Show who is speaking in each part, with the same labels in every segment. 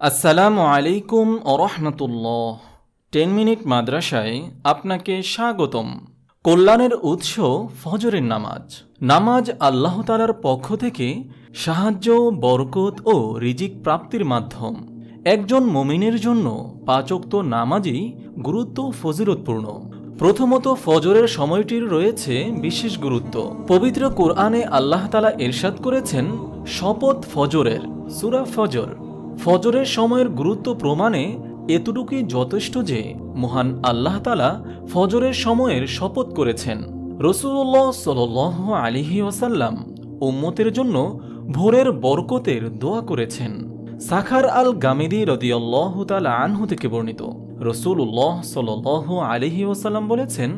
Speaker 1: আসসালামু আলাইকুম রহমতুল্লাহ। Ten minute মাদ্রাসায় আপনাকে স্বাগতম। কল্যাণের উৎস ফজরের নামাজ। নামাজ আল্লাহ তালার পক্ষ থেকে সাহায্য, বরকত ও রিজিক প্রাপ্তির মাধ্যম। একজন মমিনের জন্য পাচক্ত নামাজই গুরুত্ব ফজিলতপূর্ণ। প্রথমত ফজরের সময়টির রয়েছে বিশেষ গুরুত্ব। পবিত্র কোরআনে আল্লাহ তালা এরশাদ করেছেন, শপথ ফজরের, সুরা ফজর। ফজরের সময়ের গুরুত্ব প্রমাণে এতটুকুই যথেষ্ট যে মহান আল্লাহ তালা ফজরের সময়ের শপথ করেছেন। রসুল্লাহ সাল আলিহি ওসাল্লাম উম্মতের জন্য ভোরের বরকতের দোয়া করেছেন। সাখার আল গামিদি রদিয়াল্লাহ তালা আনহু থেকে বর্ণিত। রসুল্লাহ সাল আলিহি ওসাল্লাম বলেছেন,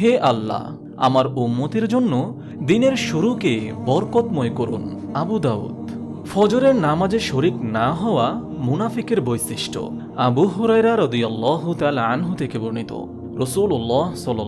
Speaker 1: হে আল্লাহ, আমার উম্মতের জন্য দিনের শুরুকে বরকতময় করুন। আবু দাউদ। ফজরের নামাজে শরিক না হওয়া মুনাফিকের বৈশিষ্ট্য। আবু হুরাইরা রদিয়াল্লাহ তাল আনহু থেকে বর্ণিত। রসুল্লাহ সাল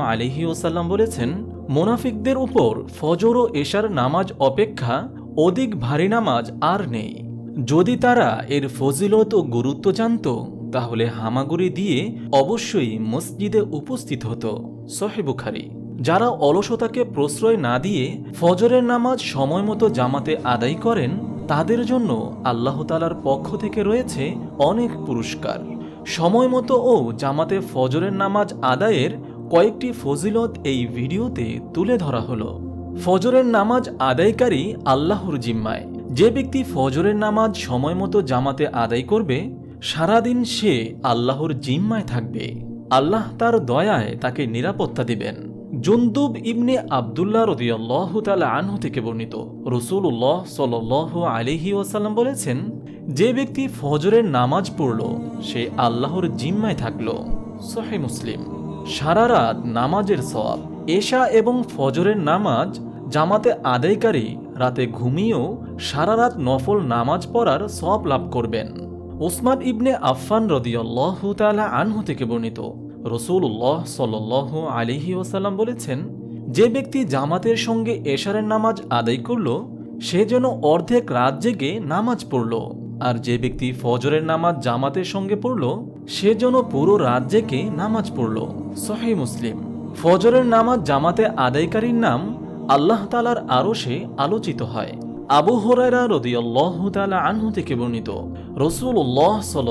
Speaker 1: আলিহি ওসাল্লাম বলেছেন, মুনাফিকদের উপর ফজর ও এশার নামাজ অপেক্ষা অধিক ভারী নামাজ আর নেই। যদি তারা এর ফজিলত ও গুরুত্ব জানত, তাহলে হামাগুড়ি দিয়ে অবশ্যই মসজিদে উপস্থিত হতো। সহেবুখারি যারা অলসতাকে প্রশ্রয় না দিয়ে ফজরের নামাজ সময় মতো জামাতে আদায় করেন, তাদের জন্য আল্লাহ তালার পক্ষ থেকে রয়েছে অনেক পুরস্কার। সময় মতো ও জামাতে ফজরের নামাজ আদায়ের কয়েকটি ফজিলত এই ভিডিওতে তুলে ধরা হলো। ফজরের নামাজ আদায়কারী আল্লাহর জিম্মায়। যে ব্যক্তি ফজরের নামাজ সময় মতো জামাতে আদায় করবে, সারাদিন সে আল্লাহর জিম্মায় থাকবে। আল্লাহ তার দয়ায় তাকে নিরাপত্তা দিবেন। জুন্দুব ইবনে আবদুল্লাহ রদিয়াল্লাহ তালা আনহু থেকে বর্ণিত রসুল্লাহ সাল আলিহি ওয়াসাল্লাম বলেছেন, যে ব্যক্তি ফজরের নামাজ পড়ল, সে আল্লাহর জিম্মায় থাকল। সহে মুসলিম। সারা রাত নামাজের সব এশা এবং ফজরের নামাজ জামাতে আদায়কারী রাতে ঘুমিয়েও সারা রাত নফল নামাজ পড়ার সব লাভ করবেন। ওসমান ইবনে আফফান রদিয়াল্লাহ তালা আনহু থেকে বর্ণিত রসুল্লাহ সাল আলিহি ওসাল্লাম বলেছেন, যে ব্যক্তি জামাতের সঙ্গে এশারের নামাজ আদায় করল, সে যেন অর্ধেক রাত জেগে নামাজ পড়ল। আর যে ব্যক্তি ফজরের নামাজ জামাতের সঙ্গে পড়ল, সে যেন পুরো রাত জেগে নামাজ পড়ল। সহি মুসলিম। ফজরের নামাজ জামাতে আদায়কারীর নাম আল্লাহ তালার আরও সে আলোচিত হয়। আবু হরাইরা রদিয়াল্লাহ তালা আনহু থেকে বর্ণিত। রসুল্লাহ সাল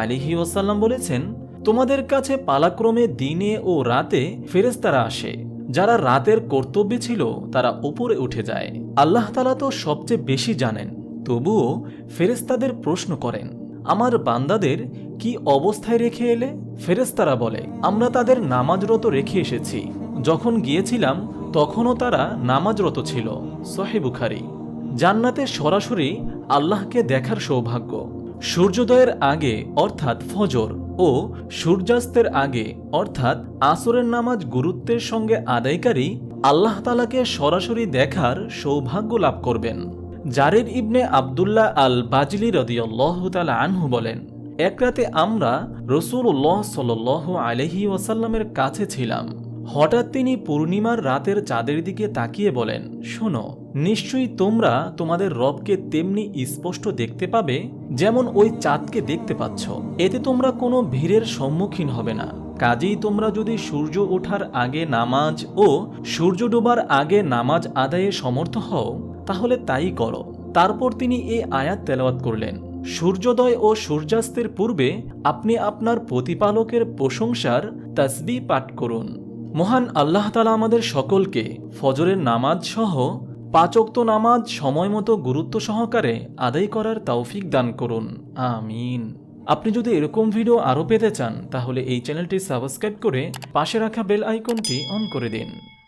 Speaker 1: আলিহি ওসাল্লাম বলেছেন তোমাদের কাছে পালাক্রমে দিনে ও রাতে ফেরেস্তারা আসে। যারা রাতের কর্তব্যে ছিল, তারা উপরে উঠে যায়। আল্লাহ তালা তো সবচেয়ে বেশি জানেন। তবুও ফেরেস্তাদের প্রশ্ন করেন, আমার বান্দাদের কি অবস্থায় রেখে এলে? ফেরেস্তারা বলে, আমরা তাদের নামাজরত রেখে এসেছি। যখন গিয়েছিলাম, তখনও তারা নামাজরত ছিল। সহে বুখারি। জান্নাতে সরাসরি আল্লাহকে দেখার সৌভাগ্য। সূর্যোদয়ের আগে, অর্থাৎ ফজর ও সূর্যাস্তের আগে, অর্থাৎ আসরের নামাজ গুরুত্বের সঙ্গে আদায়কারী আল্লাহ তালাকে সরাসরি দেখার সৌভাগ্য লাভ করবেন। জারির ইবনে আবদুল্লাহ আল বাজলি রদিয়াল্লাহতালা আনহু বলেন, এক রাতে আমরা রসুল্লাহ সাল আলহি ওয়াসাল্লামের কাছে ছিলাম। হঠাৎ তিনি পূর্ণিমার রাতের চাঁদের দিকে তাকিয়ে বলেন, শোনো, নিশ্চয়ই তোমরা তোমাদের রবকে তেমনি স্পষ্ট দেখতে পাবে যেমন ওই চাঁদকে দেখতে পাচ্ছ। এতে তোমরা কোনো ভিড়ের সম্মুখীন হবে না। কাজেই তোমরা যদি সূর্য ওঠার আগে নামাজ ও সূর্য ডোবার আগে নামাজ আদায়ে সমর্থ হও, তাহলে তাই করো। তারপর তিনি এই আয়াত তেলাওয়াত করলেন, সূর্যোদয় ও সূর্যাস্তের পূর্বে আপনি আপনার প্রতিপালকের প্রশংসার তসবি পাঠ করুন। মহান আল্লাহ তালা আমাদের সকলকে ফজরের নামাজ সহ পাচক্ত নামাজ সময় মতো গুরুত্ব সহকারে আদায় করার তৌফিক দান করুন। আমিন। আপনি যদি এরকম ভিডিও আরও পেতে চান, তাহলে এই চ্যানেলটি সাবস্ক্রাইব করে পাশে রাখা বেল আইকনটি অন করে দিন।